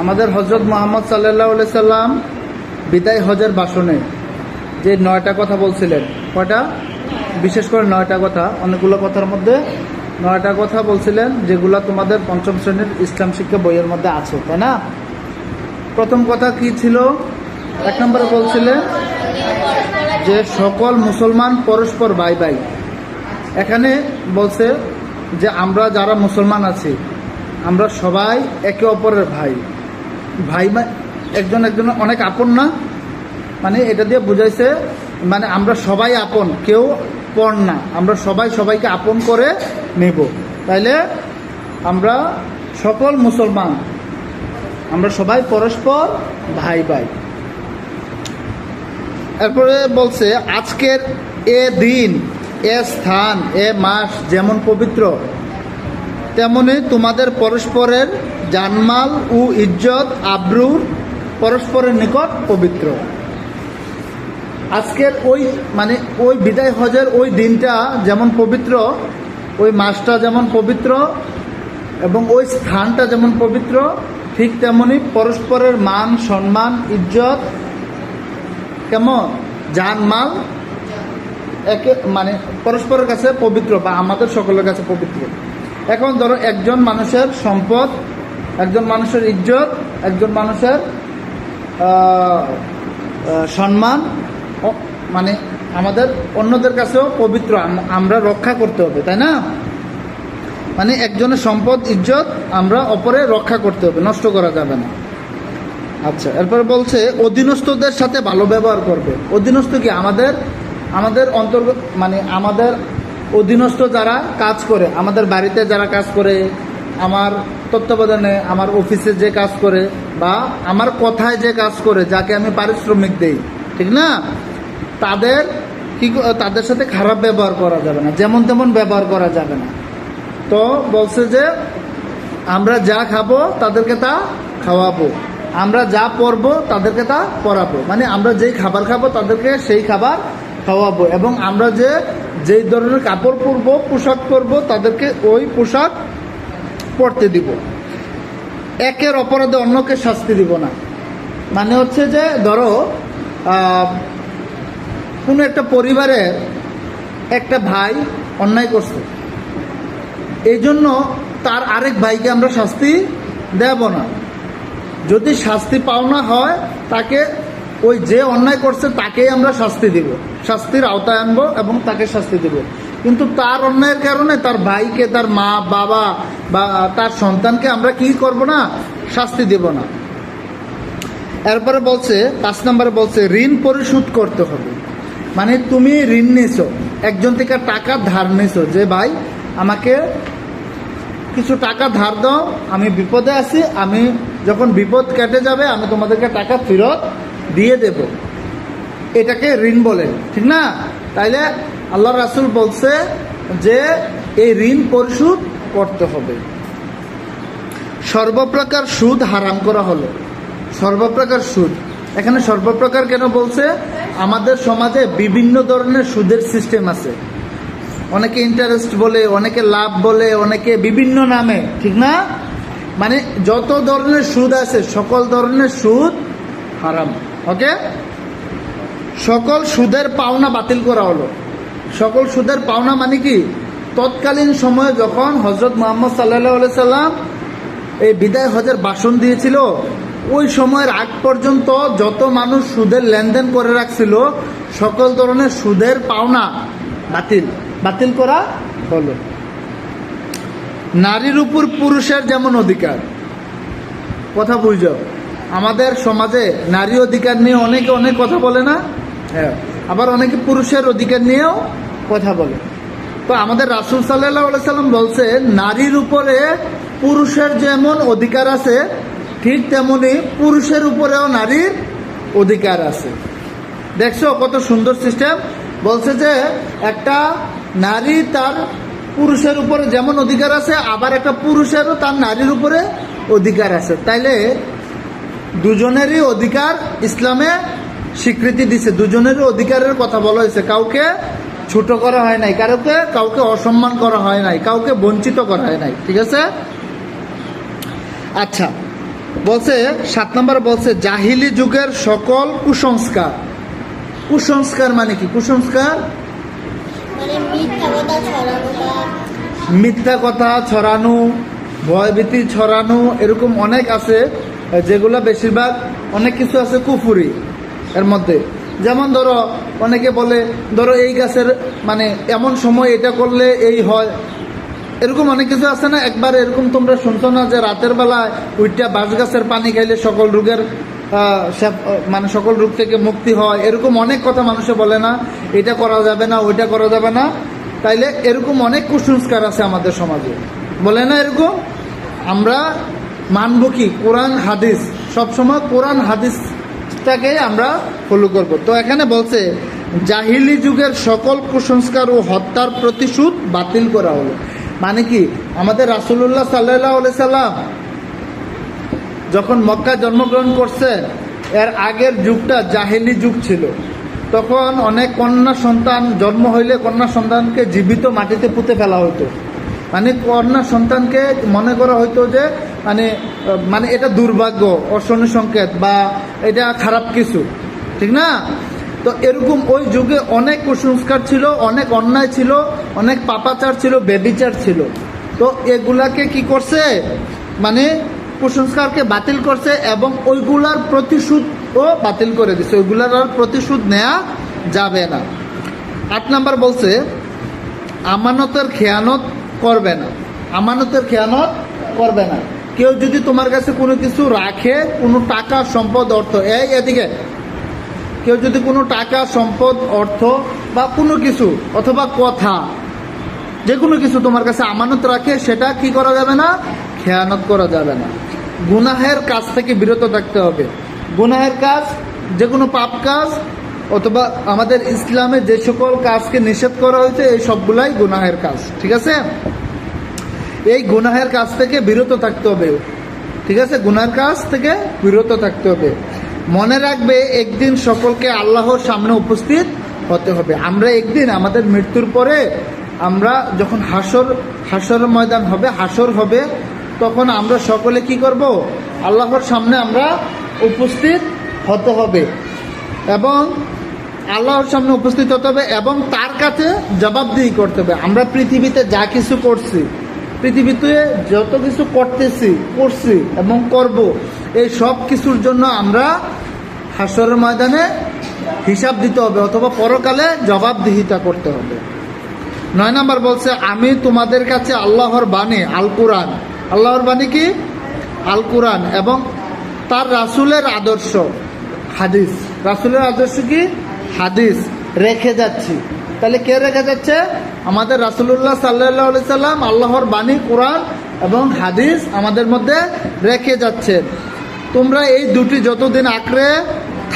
আমাদের হজরত মোহাম্মদ সাল্লাহ সাল্লাম বিদায় হজের বাসনে যে নয়টা কথা বলছিলেন, কয়টা? বিশেষ করে নয়টা কথা, অনেকগুলো কথার মধ্যে নয়টা কথা বলছিলেন যেগুলো তোমাদের পঞ্চম শ্রেণির ইসলাম শিক্ষা বইয়ের মধ্যে আছে, তাই না? প্রথম কথা কি ছিল? এক নম্বরে বলছিলেন যে সকল মুসলমান পরস্পর ভাই ভাই এখানে বলছে যে আমরা যারা মুসলমান আছি, আমরা সবাই একে অপরের ভাই। ভাই একজন একজনের অনেক আপন না? মানে এটা দিয়ে বুঝাইছে মানে আমরা সবাই আপন, কেউ পর না। আমরা সবাই সবাইকে আপন করে নেব। তাইলে আমরা সকল মুসলমান, আমরা সবাই পরস্পর ভাই ভাই এরপরে বলছে, আজকের এ দিন, এ স্থান, এ মাস যেমন পবিত্র, তেমনি তোমাদের পরস্পরের জানমাল ও ইজ্জত আব্রুর পরস্পরের নিকট পবিত্র। আজকের ওই মানে ওই বিদায় হজের ওই দিনটা যেমন পবিত্র, ওই মাসটা যেমন পবিত্র এবং ওই স্থানটা যেমন পবিত্র, ঠিক তেমনি পরস্পরের মান, সম্মান, ইজ্জত কেমন? জানমাল একে মানে পরস্পরের কাছে পবিত্র বা আমাদের সকলের কাছে পবিত্র। এখন ধরো একজন মানুষের সম্পদ একজন মানুষের ইজ্জত, একজন মানুষের সম্মান মানে আমাদের অন্যদের কাছেও পবিত্র আমরা রক্ষা করতে হবে, তাই না? মানে একজনের সম্পদ, ইজ্জত আমরা অপরে রক্ষা করতে হবে, নষ্ট করা যাবে না। আচ্ছা এরপরে বলছে, অধীনস্থদের সাথে ভালো ব্যবহার করবে। অধীনস্থ কি? আমাদের আমাদের অন্তর্গত মানে আমাদের অধীনস্থ যারা কাজ করে, আমাদের বাড়িতে যারা কাজ করে, আমার তত্ত্বাবধানে আমার অফিসে যে কাজ করে বা আমার কথায় যে কাজ করে, যাকে আমি পারিশ্রমিক দেই, ঠিক না? তাদের কি তাদের সাথে খারাপ ব্যবহার করা যাবে না, যেমন তেমন ব্যবহার করা যাবে না। তো বলছে যে, আমরা যা খাব তাদেরকে তা খাওয়াবো, আমরা যা পরবো তাদেরকে তা পরাবো মানে আমরা যেই খাবার খাব তাদেরকে সেই খাবার খাওয়াবো, এবং আমরা যে, যেই ধরনের কাপড় পরবো, পোশাক পরবো তাদেরকে ওই পোশাক পরতে দিব। একের অপরাধে অন্যকে শাস্তি দিব না। মানে হচ্ছে যে, ধরো কোনো একটা পরিবারে একটা ভাই অন্যায় করছে। এই জন্য তার আরেক ভাইকে আমরা শাস্তি দেব না। যদি শাস্তি পাওনা হয়, তাকে ওই যে অন্যায় করছে, তাকেই আমরা শাস্তি দিব। শাস্তির আওতায় আনব এবং তাকে শাস্তি দেব। কিন্তু তার অন্যায়ের কারণে তার ভাইকে, তার মা, বাবা বা তার সন্তানকে আমরা কি করব না? শাস্তি দেব না। এরপরে বলছে, পাঁচ নম্বরে বলছে, ঋণ পরিশোধ করতে হবে। মানে তুমি ঋণ নিছো একজন থেকে টাকা ধার নিছো যে, ভাই, আমাকে কিছু টাকা ধার দাও, আমি বিপদে আছি, আমি যখন বিপদ কেটে যাবে, আমি তোমাদেরকে টাকা ফেরত দিয়ে দেব। এটাকে ঋণ বলে, ঠিক না? তাইলে আল্লাহ রাসুল বলছে যে এই ঋণ পরিশোধ করতে হবে। সর্বপ্রকার সুদ হারাম করা হলো। সর্বপ্রকার সুদ। এখানে সর্বপ্রকার কেন বলছে? আমাদের সমাজে বিভিন্ন ধরনের সুদের সিস্টেম আছে। অনেকে ইন্টারেস্ট বলে, অনেকে লাভ বলে, অনেকে বিভিন্ন নামে, ঠিক না? মানে যত ধরনের সুদ আছে, সকল ধরনের সুদ হারাম। ওকে সকল সুদের পাওনা বাতিল করা হলো। সকল সুদের পাওনা মানে কি? তৎকালীন সময়ে যখন হজরত মোহাম্মদ সাল্লাহ সাল্লাম এই বিদায় হজের বাসন দিয়েছিল, ওই সময়ের আগ পর্যন্ত যত মানুষ সুদের লেনদেন করে রাখছিল, সকল ধরনের সুদের পাওনা বাতিল বাতিল করা হলো। নারীর উপর পুরুষের যেমন অধিকার। কথা বুঝো আমাদের সমাজে নারী অধিকার নিয়ে অনেকে অনেক কথা বলে না? হ্যাঁ। আবার অনেকে পুরুষের অধিকার নিয়েও কথা বলে। তো আমাদের রাসুল সাল্লাহ সাল্লাম বলছে, নারীর উপরে পুরুষের যেমন অধিকার আছে, ঠিক তেমনি পুরুষের উপরেও নারীর অধিকার আছে। দেখছ কত সুন্দর সিস্টেম? বলছে যে একটা নারী তার পুরুষের উপরে যেমন অধিকার আছে, আবার একটা পুরুষেরও তার নারীর উপরে অধিকার আছে। তাইলে দুজনেরই অধিকার ইসলামে স্বীকৃতি দিছে। দুজনেরই অধিকারের কথা বলা হয়েছে। কাউকে ছোট করা হয় নাই কাউকে কাউকে অসম্মান করা হয় নাই কাউকে বঞ্চিত করা হয় নাই ঠিক আছে? আচ্ছা বলছে সাত নম্বর বলছে জাহিলি যুগের সকল কুসংস্কার। কুসংস্কার মানে কি? কুসংস্কার? মানে মিথ্যা কথা ছড়ানোটা মিথ্যা কথা ছড়ানো ভয়ভীতি ছড়ানো এরকম অনেক আছে যেগুলো বেশিরভাগ অনেক কিছু আছে কুফুরি। এর মধ্যে। যেমন ধরো, অনেকে বলে, ধরো এই গাছের মানে এমন সময় এটা করলে এই হয়। এরকম অনেক কিছু আছে না? একবার এরকম তোমরা শুনছো না যে রাতের বেলায় উইটা বাঁশ গাছের পানি খাইলে সকল রোগের মানে সকল রোগ থেকে মুক্তি হয়? এরকম অনেক কথা মানুষে বলে না, এটা করা যাবে না, ওইটা করা যাবে না। তাইলে এরকম অনেক কুসংস্কার আছে আমাদের সমাজে। বলে না এরকম? আমরা মানব কি? কোরআন, হাদিস, সবসময় কোরআন হাদিসটাকে আমরা ফলো করব। তো এখানে বলছে, জাহিলি যুগের সকল কুসংস্কার ও হত্যার প্রতিশোধ বাতিল করা হলো। মানে কি? আমাদের রাসুল্লাহ সাল্লাহ সাল্লাম যখন মক্কা জন্মগ্রহণ করছে, এর আগের যুগটা জাহেলি যুগ ছিল। তখন অনেক কন্যা সন্তান জন্ম হইলে কন্যা সন্তানকে জীবিত মাটিতে পুঁতে ফেলা হতো মানে কন্যা সন্তানকে মনে করা হতো যে মানে মানে এটা দুর্ভাগ্য অশনি সংকেত বা এটা খারাপ কিছু, ঠিক না? তো এরকম ওই যুগে অনেক কুসংস্কার ছিল, অনেক অন্যায় ছিল, অনেক পাপাচার ছিল, বেবিচার ছিল। তো এগুলাকে কি করছে? মানে কুসংস্কারকে বাতিল করছে এবং ওইগুলার প্রতিশোধও বাতিল করে দিচ্ছে ওইগুলার আর প্রতিশোধ নেওয়া যাবে না। আট নাম্বার বলছে, আমানতের খেয়ানত করবে না। আমানতের খেয়ানত করবে না। কেউ যদি তোমার কাছে কোনো কিছু রাখে, কোনো টাকা, সম্পদ, অর্থ, এই এদিকে, কেউ যদি কোনো টাকা, সম্পদ, অর্থ বা কোনো কিছু অথবা কথা, যে কোনো কিছু তোমার কাছে আমানত রাখে, সেটা কি করা যাবে না? খেয়ানত করা যাবে না। গুনাহের কাজ থেকে বিরত থাকতে হবে। গুনাহের কাজ, যে কোনো পাপ কাজ অথবা আমাদের ইসলামে যে সকল কাজকে নিষেধ করা হয়েছে, এই সবগুলাই গুনাহের কাজ। ঠিক আছে? এই গুনাহের কাজ থেকে বিরত থাকতে হবে। ঠিক আছে? গুনাহের কাজ থেকে বিরত থাকতে হবে। মনে রাখবে, একদিন সকলকে আল্লাহর সামনে উপস্থিত হতে হবে। আমরা একদিন, আমাদের মৃত্যুর পরে আমরা যখন হাসর হাসর ময়দান হবে, হাসর হবে, তখন আমরা সকলে কি করব? আল্লাহর সামনে আমরা উপস্থিত হতে হবে। এবং আল্লাহর সামনে উপস্থিত হতে হবে এবং তার কাছে জবাবদিহি করতে হবে। আমরা পৃথিবীতে যা কিছু করছি পৃথিবীতে যত কিছু করতেছি, করছি এবং করব, এই সব কিছুর জন্য আমরা হাসরের ময়দানে হিসাব দিতে হবে অথবা পরকালে জবাবদিহিতা করতে হবে। নয় নাম্বার বলছে, আমি তোমাদের কাছে আল্লাহর বাণী আল কোরআন আল্লাহর বাণী কি? আল কোরআন এবং তার রাসুলের আদর্শ, হাদিস। রাসুলের আদর্শ কি? হাদিস। রেখে যাচ্ছি। তাহলে কে রেখে যাচ্ছে? আমাদের রাসূলুল্লাহ সাল্লাহ সাল্লাম আল্লাহর বাণী, কোরআন এবং হাদিস আমাদের মধ্যে রেখে যাচ্ছেন তোমরা এই দুটি যতদিন আঁকড়ে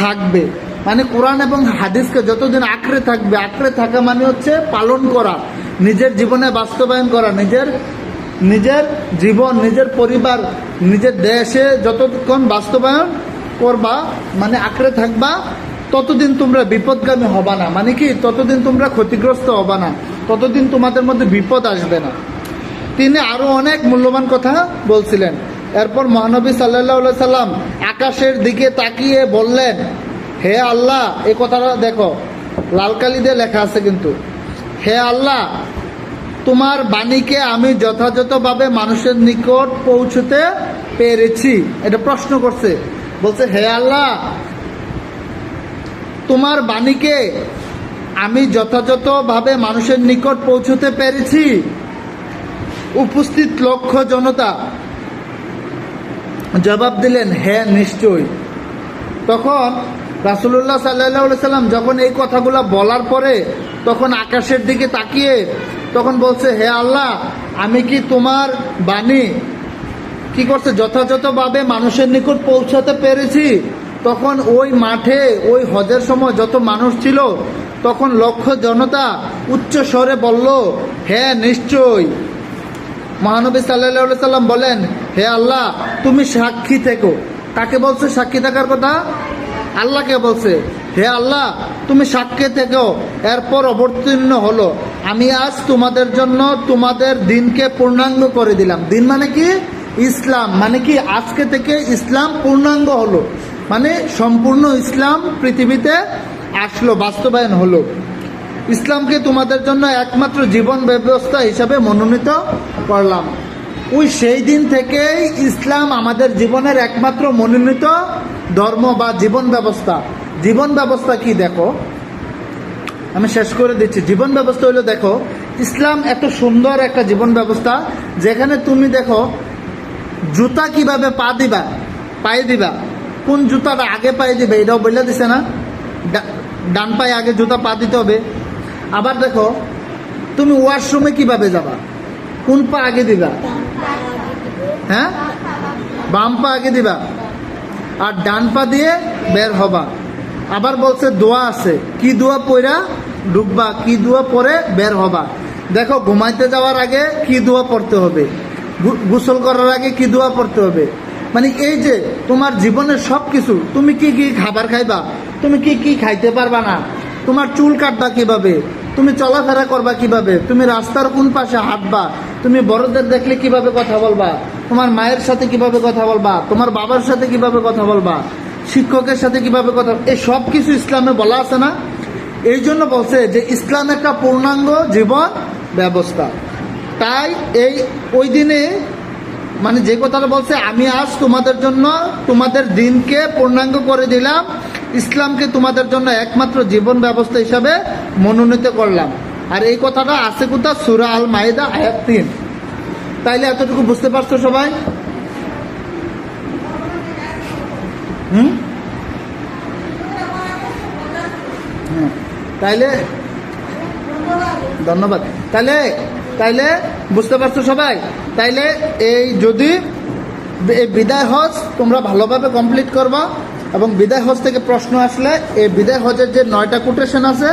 থাকবে মানে কোরআন এবং হাদিসকে যতদিন আঁকড়ে থাকবে, আঁকড়ে থাকা মানে হচ্ছে পালন করা, নিজের জীবনে বাস্তবায়ন করা, নিজের নিজের জীবন, নিজের পরিবার, নিজের দেশে যতক্ষণ বাস্তবায়ন করবা মানে আঁকড়ে থাকবা ততদিন তোমরা বিপদগামী হবা না। মানে কি? ততদিন তোমরা ক্ষতিগ্রস্ত হবা না। ততদিন তোমাদের মধ্যে বিপদ আসবে না। তিনি আরও অনেক মূল্যবান কথা বলছিলেন। এরপর মহানবী সাল্লাহ সাল্লাম আকাশের দিকে তাকিয়ে বললেন, হে আল্লাহ, এ কথাটা দেখো। লালকালি দিয়ে লেখা আছে কিন্তু, হে আল্লাহ, তোমার বাণীকে আমি যথাযথভাবে মানুষের নিকট পৌঁছতে পেরেছি। এটা প্রশ্ন করছে। বলছে, হে আল্লাহ তোমার বাণীকে আমি যথাযথভাবে মানুষের নিকট পৌঁছতে পেরেছি। উপস্থিত লক্ষ জনতা জবাব দিলেন হ্যাঁ নিশ্চয় তখন রাসুল্লাহ সাল্লাহ সাল্লাম যখন এই কথাগুলো বলার পরে তখন আকাশের দিকে তাকিয়ে তখন বলছে, হে আল্লাহ, আমি কি তোমার বাণী কি করছে? যথাযথভাবে মানুষের নিকট পৌঁছাতে পেরেছি? তখন ওই মাঠে, ওই হজের সময় যত মানুষ ছিল, তখন লক্ষ জনতা উচ্চ স্বরে বলল হ্যাঁ নিশ্চয়। মহানবী সাল্লাহ সাল্লাম বলেন, হে আল্লাহ, তুমি সাক্ষী থেকো। কাকে বলছে সাক্ষী থাকার কথা? আল্লাহকে বলছে, হে আল্লাহ, তুমি সাক্ষী থেকো, এরপর অবতীর্ণ হলো। আমি আজ তোমাদের জন্য তোমাদের দিনকে পূর্ণাঙ্গ করে দিলাম। দিন মানে কি? ইসলাম। মানে কি? আজকে থেকে ইসলাম পূর্ণাঙ্গ হলো। মানে সম্পূর্ণ ইসলাম পৃথিবীতে আসলো, বাস্তবায়ন হলো। ইসলামকে তোমাদের জন্য একমাত্র জীবন ব্যবস্থা হিসাবে মনোনীত করলাম। ওই সেই দিন থেকেই ইসলাম আমাদের জীবনের একমাত্র মনোনীত ধর্ম বা জীবন ব্যবস্থা। জীবন ব্যবস্থা কি দেখো? আমি শেষ করে দিচ্ছি। জীবন ব্যবস্থা হলো দেখো, ইসলাম এত সুন্দর একটা জীবন ব্যবস্থা, যেখানে তুমি দেখো, জুতা কীভাবে পা দিবা, পায়ে দিবা কোন জুতাটা আগে পায়ে দিবে, এটাও বলে দিছে না? ডান পায়ে আগে জুতা পা দিতে হবে। আবার দেখো, তুমি ওয়াশরুমে কীভাবে যাবা? কোন পা আগে দিবা? হ্যাঁ? বাম পা আগে দিবা। আর ডান পা দিয়ে বের হবা। আবার বলছে, দোয়া আছে। কি দোয়া পড়া ডুববা কি দোয়া পরে বের হবা? দেখো, ঘুমাইতে যাওয়ার আগে কি দোয়া পড়তে হবে? গোসল করার আগে কি দোয়া পড়তে হবে? মানে এই যে তোমার জীবনের সব কিছু তুমি কি কি খাবার খাইবা? তুমি কি কি খাইতে পারবা না? তোমার চুল কাটবা কীভাবে? তুমি চলাফেরা করবা কীভাবে? তুমি রাস্তার কোন পাশে হাঁটবা? তুমি বড়দের দেখলে কীভাবে কথা বলবা? তোমার মায়ের সাথে কীভাবে কথা বলবা? তোমার বাবার সাথে কীভাবে কথা বলবা? শিক্ষকের সাথে কীভাবে কথা এই সব কিছু ইসলামে বলা আছে না? এই জন্য বলছে যে ইসলাম একটা পূর্ণাঙ্গ জীবন ব্যবস্থা। তাই এই, ওই দিনে মানে যে কথাটা বলছে, আমি আজ তোমাদের জন্য তোমাদের দিনকে পূর্ণাঙ্গ করে দিলাম, ইসলামকে তোমাদের জন্য একমাত্র জীবন ব্যবস্থা হিসাবে মনোনীত করলাম। আর এই কথাটা আছে কোথা সুরা আল মাইদা আয়াত তিন। তাইলে এতটুকু বুঝতে পারছ সবাই? হুম? হ্যাঁ। তাইলে, ধন্যবাদ। তাইলে তাইলে বুঝতে পারছ সবাই? তাইলে এই যদি এই বিদায় হজ তোমরা ভালোভাবে কমপ্লিট করবা এবং বিদায় হজ থেকে প্রশ্ন আসলে এই বিদায় হজের যে নয়টা কোটেশন আছে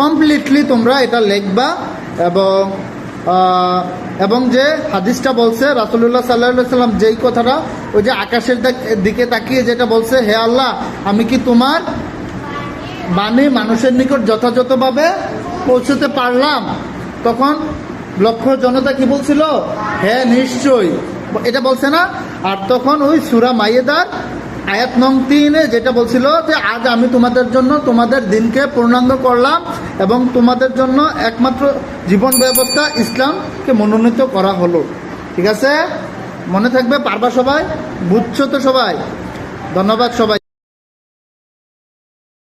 কমপ্লিটলি তোমরা এটা লিখবা এবং এবং যে হাদিসটা বলছে রাসুল্লাহ সাল্লাহ সাল্লাম যেই কথাটা, ওই যে আকাশের দিকে তাকিয়ে যেটা বলছে, হে আল্লাহ, আমি কি তোমার বাণী মানুষের নিকট যথাযথভাবে পৌঁছতে পারলাম? তখন লক্ষ জনতা কি বলছিল? হ্যাঁ নিশ্চয়ই। এটা বলছে না? আর তখন ওই সুরা মাইয়েদার আয়াত নং তিনে যেটা বলছিল যে, আজ আমি তোমাদের জন্য তোমাদের দিনকে পূর্ণাঙ্গ করলাম এবং তোমাদের জন্য একমাত্র জীবন ব্যবস্থা ইসলামকে মনোনীত করা হলো। ঠিক আছে? মনে থাকবে পারবা সবাই? বুঝছ তো সবাই? ধন্যবাদ সবাই